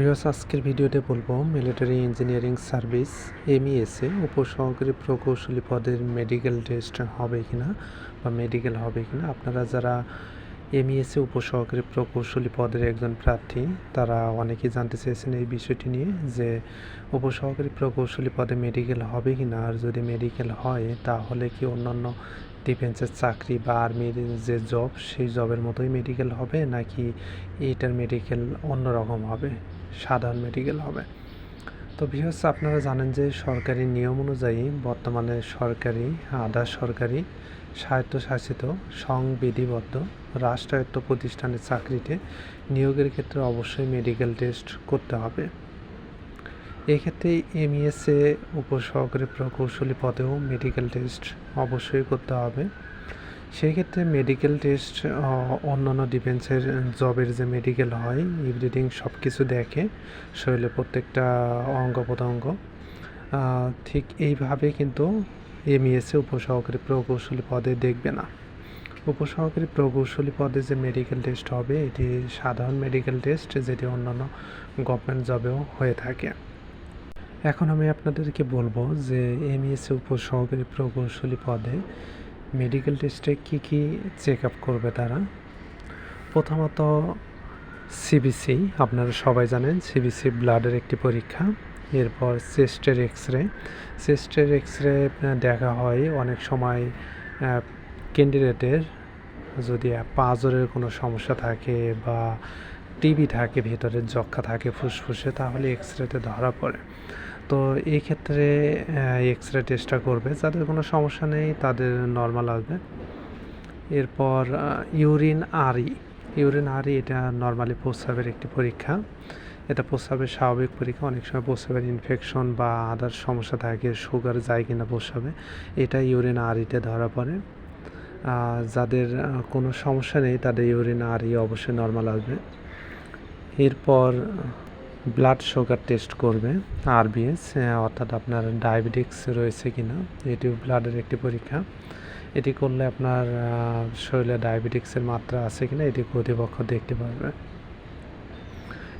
বৃহস্প আজকের ভিডিওতে বলব মিলিটারি ইঞ্জিনিয়ারিং সার্ভিস এমইএসএ উপসহকারী প্রকৌশলী পদের মেডিকেল টেস্ট হবে কিনা বা মেডিকেল হবে কিনা। আপনারা যারা এমইএসএ উপসহকারী প্রকৌশলী পদের একজন প্রার্থী। তারা অনেকেই জানতে চেয়েছেন এই বিষয়টি নিয়ে যে উপসহকারী প্রকৌশলী পদে মেডিকেল হবে কি না আর যদি মেডিকেল হয়, তাহলে কি অন্যান্য ডিফেন্সের চাকরি বা আর্মির যে জব সেই জবের মতোই মেডিকেল হবে? নাকি এইটার মেডিকেল অন্যরকম হবে? সাধারণ মেডিকেল হবে? তো বিশেষ আপনারা জানেন যে সরকারি নিয়ম অনুযায়ী বর্তমানে সরকারি, আধা সরকারি, স্বায়ত্তশাসিত, সংবিধিবদ্ধ, রাষ্ট্রায়ত্ত প্রতিষ্ঠানের চাকরিতে নিয়োগের ক্ষেত্রে অবশ্যই মেডিকেল টেস্ট করতে হবে। এক্ষেত্রে এমইএসএ উপসহকারী প্রকৌশলী পদেও মেডিকেল টেস্ট অবশ্যই করতে হবে। সেই ক্ষেত্রে মেডিকেল টেস্ট অন্যান্য ডিফেন্সের জবের যে মেডিকেল হয় এভরিথিং সব কিছু দেখে শরীরে প্রত্যেকটা অঙ্গ প্রত্যঙ্গ। ঠিক এইভাবে কিন্তু এমইএসে উপসহকারী প্রকৌশলী পদে দেখবে না। উপসহকারী প্রকৌশলী পদে যে মেডিকেল টেস্ট হবে, এটি সাধারণ মেডিকেল টেস্ট যেটি অন্যান্য গভর্নমেন্ট জবেও হয়ে থাকে। এখন আমি আপনাদেরকে বলব যে এমইএসএ উপসহকারী প্রকৌশলী পদে মেডিকেল টেস্টে কি কি চেক আপ করবে তারা? প্রথমত সিবিসি আপনারা সবাই জানেন সিবিসি ব্লাডের একটি পরীক্ষা। এরপর চেস্টের এক্স রে চেস্টের এক্স রে দেখা হয় অনেক সময় ক্যান্ডিডেটের যদি পাঁজরের কোনো সমস্যা থাকে বা টিবি থাকে ভেতরে যক্ষা থাকে, ফুসফুসে, তাহলে এক্স রেতে ধরা পড়ে। তো এই ক্ষেত্রে এক্স রে টেস্টটা করবে। যাদের কোনো সমস্যা নেই, তাদের নর্মাল আসবে। এরপর ইউরিন আরই ইউরিন আরই এটা নর্মালি প্রস্রাবের একটি পরীক্ষা। এটা প্রস্রাবের স্বাভাবিক পরীক্ষা। অনেক সময় প্রস্রাবের ইনফেকশন বা আদার সমস্যা থাকে সুগার যায় কিনা প্রস্রাবে। এটা ইউরিন আরিতে ধরা পড়ে। যাদের কোনো সমস্যা নেই, তাদের ইউরিন আরই অবশ্যই নর্মাল আসবে। এরপর ব্লাড সুগার টেস্ট করবে আরবিএস অর্থাৎ আপনার ডায়াবেটিক্স রয়েছে কি না এটিও ব্লাডের একটি পরীক্ষা। এটি করলে আপনার শরীরে ডায়াবেটিক্সের মাত্রা আছে কি না এটি কর্তৃপক্ষ দেখতে পারবে।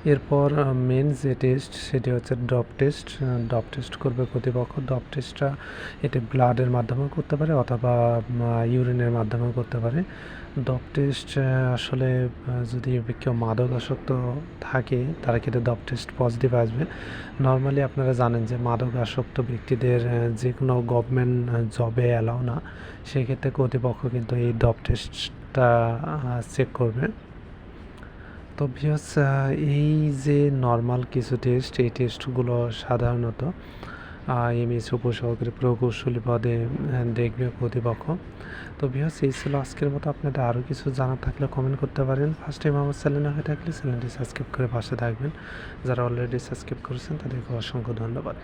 এরপর মেন যে টেস্ট সেটি হচ্ছে ডপ টেস্ট ডপ টেস্ট করবে কর্তৃপক্ষ। ডপ টেস্টটা এটি ব্লাডের মাধ্যমেও করতে পারে অথবা ইউরিনের মাধ্যমেও করতে পারে। ডপ টেস্ট আসলে যদি কেউ মাদকাসক্ত থাকে, তারা কিন্তু ডপ টেস্ট পজিটিভ আসবে। নর্মালি আপনারা জানেন যে মাদক আসক্ত ব্যক্তিদের যে কোনো গভর্নমেন্ট জবে অ্যালাও না। সেক্ষেত্রে কর্তৃপক্ষ কিন্তু এই ডপ টেস্টটা চেক করবে। তো ভিউস এই যে নর্মাল কিছু টেস্ট এই টেস্টগুলো সাধারণত এমএস উপসহকারী প্রকৌশলী পদে দেখবে প্রতিপক্ষ। তো ভিউস এই ছিল আজকের মতো। আপনাদের আরও কিছু জানার থাকলে কমেন্ট করতে পারেন। ফার্স্ট টাইম আমার চ্যানেলে হয়ে থাকলে চ্যানেলটি সাবস্ক্রাইব করে পাশে থাকবেন। যারা অলরেডি সাবস্ক্রাইব করেছেন, তাদেরকে অসংখ্য ধন্যবাদ।